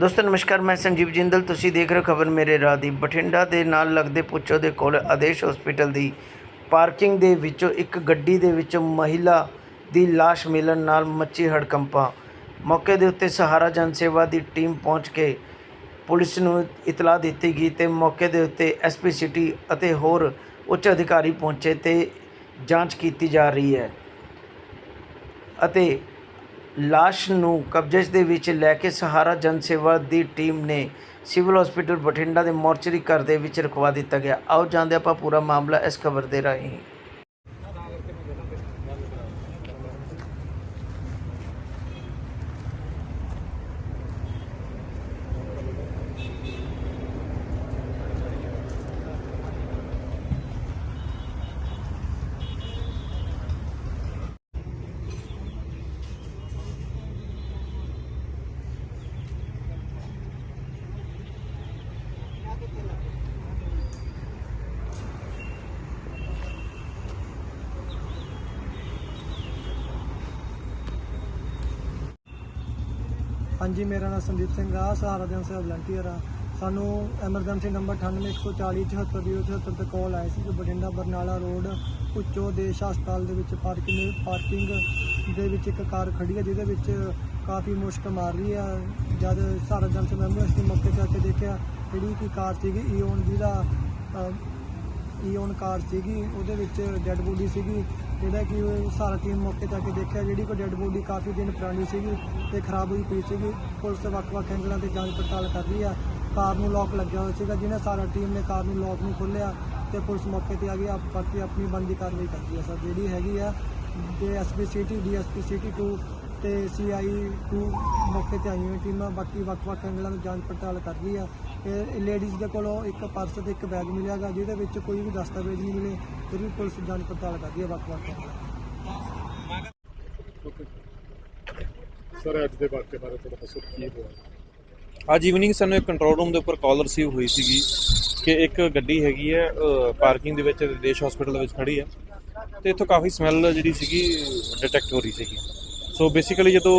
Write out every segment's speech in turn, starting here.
ਦੋਸਤੋ, ਨਮਸਕਾਰ, ਮੈਂ ਸੰਜੀਵ ਜਿੰਦਲ। ਤੁਸੀਂ ਦੇਖ ਰਹੇ ਹੋ ਖਬਰ ਮੇਰੇ ਰਾਹ ਦੀ ਬਠਿੰਡਾ ਦੇ ਨਾਲ ਲੱਗਦੇ ਪੁੱਛੋ ਦੇ ਕੋਲ ਆਦੇਸ਼ ਹਸਪੀਟਲ ਦੀ ਪਾਰਕਿੰਗ ਦੇ ਵਿੱਚੋਂ ਇੱਕ ਗੱਡੀ ਦੇ ਵਿੱਚੋਂ ਮਹਿਲਾ ਦੀ ਲਾਸ਼ ਮਿਲਣ ਨਾਲ ਮੱਚੀ ਹੜਕੰਪਾਂ। ਮੌਕੇ ਦੇ ਉੱਤੇ ਸਹਾਰਾ ਜਨ ਸੇਵਾ ਦੀ ਟੀਮ ਪਹੁੰਚ ਕੇ ਪੁਲਿਸ ਨੂੰ ਇਤਲਾਹ ਦਿੱਤੀ ਗਈ ਤੇ ਮੌਕੇ ਦੇ ਉੱਤੇ ਐਸਪੀ ਸਿਟੀ ਅਤੇ ਹੋਰ ਉੱਚ ਅਧਿਕਾਰੀ ਪਹੁੰਚੇ ਤੇ ਜਾਂਚ ਕੀਤੀ ਜਾ ਰਹੀ ਹੈ ਅਤੇ ਲਾਸ਼ ਨੂੰ ਕਬਜ਼ੇ ਦੇ ਵਿੱਚ ਲੈ ਕੇ ਸਹਾਰਾ ਜਨ ਸੇਵਾ ਦੀ ਟੀਮ ਨੇ ਸਿਵਲ ਹਸਪੀਟਲ ਬਠਿੰਡਾ ਦੇ ਮੋਰਚਰੀ ਘਰ ਦੇ ਵਿੱਚ ਰਖਵਾ ਦਿੱਤਾ ਗਿਆ। ਆਓ ਜਾਣਦੇ ਆਪਾਂ ਪੂਰਾ ਮਾਮਲਾ ਇਸ ਖਬਰ ਦੇ ਰਾਹੀਂ। ਹਾਂਜੀ ਮੇਰਾ ਨਾਮ ਸੰਦੀਪ ਸਿੰਘ ਆ ਸਹਾਰਾ ਦੇ ਸੇ ਵਲੰਟੀਅਰ ਆ। ਸਾਨੂੰ ਐਮਰਜੈਂਸੀ ਨੰਬਰ 98144707 ਤੇ ਕਾਲ ਆਈ ਸੀ ਕਿ ਬਠਿੰਡਾ ਬਰਨਾਲਾ ਰੋਡ ਉੱਚੋ ਦੇਸ਼ ਹਸਪਤਾਲ ਦੇ ਵਿੱਚ ਪਾਰਕਿੰਗ ਪਾਰਕਿੰਗ ਦੇ ਵਿੱਚ ਇੱਕ ਕਾਰ ਖੜੀ ਹੈ ਜਿਹਦੇ ਵਿੱਚ ਕਾਫੀ ਮੁਸ਼ਕ ਮਾਰ ਰਹੀ ਆ। ਜਦ ਸਹਾਰਾ ਜਨ ਸੇ ਐਂਬੂਲੈਂਸ ਨੇ ਮੌਕੇ ਤੇ ਆ ਕੇ ਦੇਖਿਆ ਜਿਹੜੀ ਕਿ ਕਾਰ ਸੀਗੀ ਈਓਨ ਜਿਹਦਾ ਅ, ਈਓਨ ਕਾਰ ਸੀਗੀ ਉਹਦੇ ਵਿੱਚ ਡੈੱਡ ਬੋਡੀ ਸੀਗੀ। ਜਿਹੜਾ ਕਿ ਸਾਰਾ ਟੀਮ ਮੌਕੇ ਤੇ ਆ ਕੇ ਦੇਖਿਆ, ਜਿਹੜੀ ਕੋ ਡੈੱਡ ਬੋਡੀ ਕਾਫੀ ਦਿਨ ਪੁਰਾਣੀ ਸੀਗੀ ਤੇ ਖਰਾਬ ਹੋਈ ਪਈ ਸੀਗੀ, ਪੁਲਿਸ ਵੱਖ-ਵੱਖ ਐਂਗਲਾਂ ਤੇ ਜਾਂਚ ਪੜਤਾਲ ਕਰ ਰਹੀ ਆ। ਕਾਰ ਨੂੰ ਲੋਕ ਲੱਗਿਆ ਹੋਇਆ ਸੀਗਾ, ਜਿਹਨੇ ਸਾਰਾ ਟੀਮ ਨੇ ਕਾਰ ਨੂੰ ਲੋਕ ਨੂੰ ਖੋਲ੍ਹਿਆ ਤੇ ਪੁਲਿਸ ਮੌਕੇ ਤੇ ਆ ਗਈ, ਆਪ ਬਾਕੀ ਆਪਣੀ ਬਣਦੀ ਕਾਰਵਾਈ ਕਰਦੀ ਆ। ਸਰ, ਜਿਹੜੀ ਹੈਗੀ ਆ ਤੇ ਐਸਪੀ ਸਿਟੀ ਡੀਐਸਪੀ ਸਿਟੀ 2 ਤੇ ਸੀਆਈ 2 ਮੌਕੇ ਤੇ ਆਈਆਂ ਹੋਈਆਂ ਟੀਮਾਂ ਬਾਕੀ ਵੱਖ-ਵੱਖ ਐਂਗਲਾਂ ਤੋਂ ਜਾਂਚ ਪੜਤਾਲ ਕਰ ਰਹੀ ਆ। ਇਹ ਲੇਡੀਜ਼ ਦੇ ਕੋਲੋਂ ਇੱਕ ਪਰਸ ਤੇ ਇੱਕ ਬੈਗ ਮਿਲਿਆਗਾ ਜਿਹਦੇ ਵਿੱਚ ਕੋਈ ਵੀ ਦਸਤਾਵੇਜ਼ ਨਹੀਂ ਮਿਲੇ ਫਿਰ ਵੀ ਪੁਲਿਸ ਜਾਂਚ ਪੜਤਾਲ ਕਰਦੀ ਹੈ ਵੱਖ-ਵੱਖ ਐਂਗਲਾਂ ਸਰ ਅੱਜ ਦੇ ਵਾਕਿਆ ਬਾਰੇ ਥੋੜਾ ਦੱਸੋ ਕੀ ਹੋਇਆ? ਅੱਜ ਈਵਨਿੰਗ ਸਾਨੂੰ ਇੱਕ ਕੰਟਰੋਲ ਰੂਮ ਦੇ ਉੱਪਰ ਕਾਲ ਰਿਸੀਵ ਹੋਈ ਸੀਗੀ ਕਿ ਇੱਕ ਗੱਡੀ ਹੈਗੀ ਹੈ ਪਾਰਕਿੰਗ ਦੇ ਵਿੱਚ ਦੇਸ਼ ਹਸਪੀਟਲ ਦੇ ਵਿੱਚ ਖੜੀ ਹੈ ਤੇ ਇੱਥੋਂ ਕਾਫੀ ਸਮੈਲ ਜਿਹੜੀ ਸੀਗੀ ਡਿਟੈਕਟ ਹੋ ਰਹੀ ਸੀਗੀ। ਸੋ ਬੇਸਿਕਲੀ ਜਦੋਂ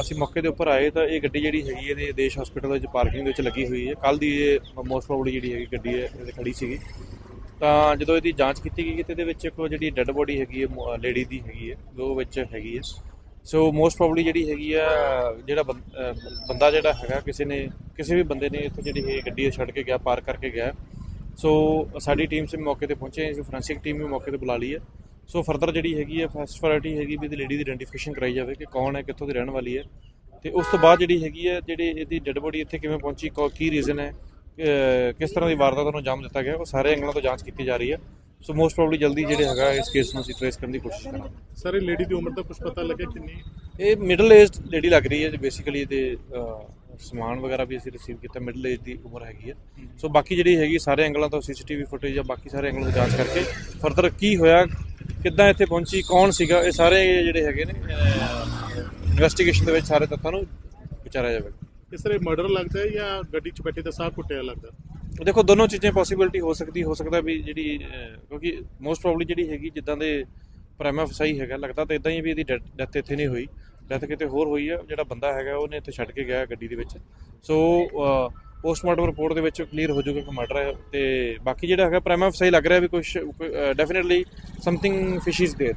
ਅਸੀਂ ਮੌਕੇ ਦੇ ਉੱਪਰ ਆਏ ਤਾਂ ਇਹ ਗੱਡੀ ਜਿਹੜੀ ਹੈਗੀ ਹੈ, ਇਹਦੇ ਦੇਸ਼ ਹਸਪੀਟਲ ਵਿੱਚ ਪਾਰਕਿੰਗ ਦੇ ਵਿੱਚ ਲੱਗੀ ਹੋਈ ਹੈ। ਕੱਲ ਦੀ ਇਹ ਮੋਸਟ ਪ੍ਰੋਬਬਲੀ ਜਿਹੜੀ ਹੈਗੀ ਗੱਡੀ ਹੈ, ਇਹਦੇ ਖੜੀ ਸੀਗੀ। ਤਾਂ ਜਦੋਂ ਇਹਦੀ ਜਾਂਚ ਕੀਤੀ ਗਈ, ਤੇ ਇਹਦੇ ਵਿੱਚ ਇੱਕ ਜਿਹੜੀ ਡੈੱਡ ਬੋਡੀ ਹੈਗੀ ਹੈ ਲੇਡੀ ਦੀ ਹੈਗੀ ਹੈ ਉਹ ਵਿੱਚ ਹੈਗੀ ਹੈ। ਸੋ ਮੋਸਟ ਪ੍ਰੋਬਬਲੀ ਜਿਹੜੀ ਹੈਗੀ ਆ, ਜਿਹੜਾ ਬੰ- ਬੰਦਾ ਜਿਹੜਾ ਹੈਗਾ, ਕਿਸੇ ਨੇ, ਕਿਸੇ ਵੀ ਬੰਦੇ ਨੇ ਇੱਥੇ ਜਿਹੜੀ ਇਹ ਗੱਡੀ ਛੱਡ ਕੇ ਗਿਆ ਪਾਰਕ ਕਰਕੇ ਗਿਆ। ਸੋ ਸਾਡੀ ਟੀਮ ਸੇ ਮੌਕੇ ਤੇ ਪਹੁੰਚੇ ਅਸੀਂ ਫੋਰੈਂਸਿਕ ਟੀਮ ਵੀ ਮੌਕੇ ਤੇ ਬੁਲਾ ਲਈ ਹੈ। ਸੋ ਫਰਦਰ ਜਿਹੜੀ ਹੈਗੀ ਹੈ ਫਸਟ ਪ੍ਰਾਇੋਰਟੀ ਹੈਗੀ ਵੀ ਇਹਦੀ ਲੇਡੀ ਦੀ ਆਇਡੈਂਟੀਫਿਕੇਸ਼ਨ ਕਰਾਈ ਜਾਵੇ ਕਿ ਕੌਣ ਹੈ ਕਿੱਥੋਂ ਦੀ ਰਹਿਣ ਵਾਲੀ ਹੈ। ਤੇ ਉਸ ਤੋਂ ਬਾਅਦ ਜਿਹੜੀ ਹੈਗੀ ਹੈ ਜਿਹੜੇ ਇਹਦੀ ਡੈੱਡ ਬੋਡੀ ਇੱਥੇ ਕਿਵੇਂ ਪਹੁੰਚੀ ਕੌ- ਕੀ ਰੀਜ਼ਨ ਹੈ ਕਿਸ ਤਰ੍ਹਾਂ ਦੀ ਵਾਰਦਾਤ ਨੂੰ ਅੰਜਾਮ ਦਿੱਤਾ ਗਿਆ ਉਹ ਸਾਰੇ ਐਂਗਲਾਂ ਤੋਂ ਜਾਂਚ ਕੀਤੀ ਜਾ ਰਹੀ ਹੈ। ਸੋ ਮੋਸਟ ਪ੍ਰੋਬਬਲੀ ਜਲਦੀ ਜਿਹੜੇ ਹੈਗਾ ਇਸ ਕੇਸ ਨੂੰ ਅਸੀਂ ਟ੍ਰੇਸ ਕਰਨ ਦੀ ਕੋਸ਼ਿਸ਼ ਕਰਾਂਗੇ। ਸਰ ਇਹ ਲੇਡੀ ਦੀ ਉਮਰ ਦਾ ਕੁਝ ਪਤਾ ਲੱਗਿਆ ਕਿੰਨੀ ਇਹ ਮਿਡਲ ਏਜ ਲੇਡੀ ਲੱਗ ਰਹੀ ਹੈ ਬੇਸਿਕਲੀ ਇਹਦੇ ਸਮਾਨ ਵਗੈਰਾ ਵੀ ਅਸੀਂ ਰਿਸੀਵ ਕੀਤਾ ਮਿਡਲ ਏਜ ਦੀ ਉਮਰ ਹੈਗੀ ਹੈ। ਸੋ ਬਾਕੀ ਜਿਹੜੀ ਹੈਗੀ ਸਾਰੇ ਐਂਗਲਾਂ ਤੋਂ ਸੀਸੀਟੀਵੀ ਫੁਟੇਜ ਜਾਂ ਬਾਕੀ ਸਾਰੇ ਐਂਗਲਾਂ ਤੋਂ ਜਾਂਚ ਕਰਕੇ ਫਰਦਰ ਕੀ ਹੋਇਆ ਕਿੱਦਾਂ ਇੱਥੇ ਪਹੁੰਚੀ ਕੌਣ ਸੀਗਾ ਇਹ ਸਾਰੇ ਜਿਹੜੇ ਹੈਗੇ ਨੇ ਇਨਵੈਸਟੀਗੇਸ਼ਨ ਦੇ ਵਿੱਚ ਸਾਰੇ ਤੱਥਾਂ ਨੂੰ ਵਿਚਾਰਿਆ ਜਾਵੇਗਾ। ਇਹ ਸਰ ਇਹ ਮਰਡਰ ਲੱਗਦਾ ਹੈ ਜਾਂ ਗੱਡੀ 'ਚ ਬੈਠੇ ਦਾ ਸਾਹ ਘੁੱਟਿਆ ਲੱਗਦਾ? ਦੇਖੋ ਦੋਨੋਂ ਚੀਜ਼ਾਂ ਪੋਸੀਬਿਲਿਟੀ ਹੋ ਸਕਦੀ ਹੋ ਸਕਦਾ ਵੀ ਜਿਹੜੀ ਕਿਉਂਕਿ ਮੋਸਟ ਪ੍ਰੋਬਬਲੀ ਜਿਹੜੀ ਹੈਗੀ ਜਿੱਦਾਂ ਦੇ ਪ੍ਰਾਈਮਾ ਫਸਾਈ ਹੈਗਾ ਲੱਗਦਾ ਤਾਂ ਇਦਾਂ ਹੀ ਵੀ ਇਹਦੀ ਡੈਥ ਇੱਥੇ ਨਹੀਂ ਹੋਈ। ਡੈਥ ਕਿਤੇ ਹੋਰ ਹੋਈ ਹੈ ਜਿਹੜਾ ਬੰਦਾ ਹੈਗਾ ਉਹਨੇ ਇੱਥੇ ਛੱਡ ਕੇ ਗਿਆ ਗੱਡੀ ਦੇ ਵਿੱਚ। ਸੋ ਪੋਸਟਮਾਰਟਮ ਰਿਪੋਰਟ ਦੇ ਵਿੱਚ ਕਲੀਅਰ ਹੋ ਜਾਊਗਾ ਕਿ ਮਰਡਰ ਹੈ ਤੇ ਬਾਕੀ ਜਿਹੜਾ ਹੈਗਾ ਪ੍ਰਾਈਮਾ ਫਸਾਈ ਲੱਗ ਰਿਹਾ ਵੀ ਕੁਝ definitely something fish is there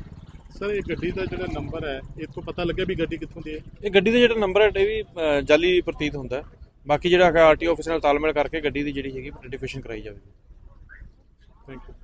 sir ਇਹ ਗੱਡੀ ਦਾ ਜਿਹੜਾ ਨੰਬਰ ਹੈ ਇਥੋਂ ਪਤਾ ਲੱਗਿਆ ਵੀ ਗੱਡੀ ਕਿੱਥੋਂ ਦੀ ਹੈ ਇਹ ਗੱਡੀ ਦਾ ਜਿਹੜਾ ਨੰਬਰ ਹੈ ਇਹ ਵੀ ਅਹ, ਜਾਲੀ ਪ੍ਰਤੀਤ ਹੁੰਦਾ ਹੈ। ਬਾਕੀ ਜਿਹੜਾ ਹੈਗਾ ਆਰਟੀਓ ਆਫਿਸ ਨਾਲ ਤਾਲਮੇਲ ਕਰਕੇ ਗੱਡੀ ਦੀ ਜਿਹੜੀ ਹੈਗੀ ਆਈਡੈਂਟੀਫਿਕੇਸ਼ਨ ਕਰਾਈ ਜਾਵੇਗੀ ਥੈਂਕ ਯੂ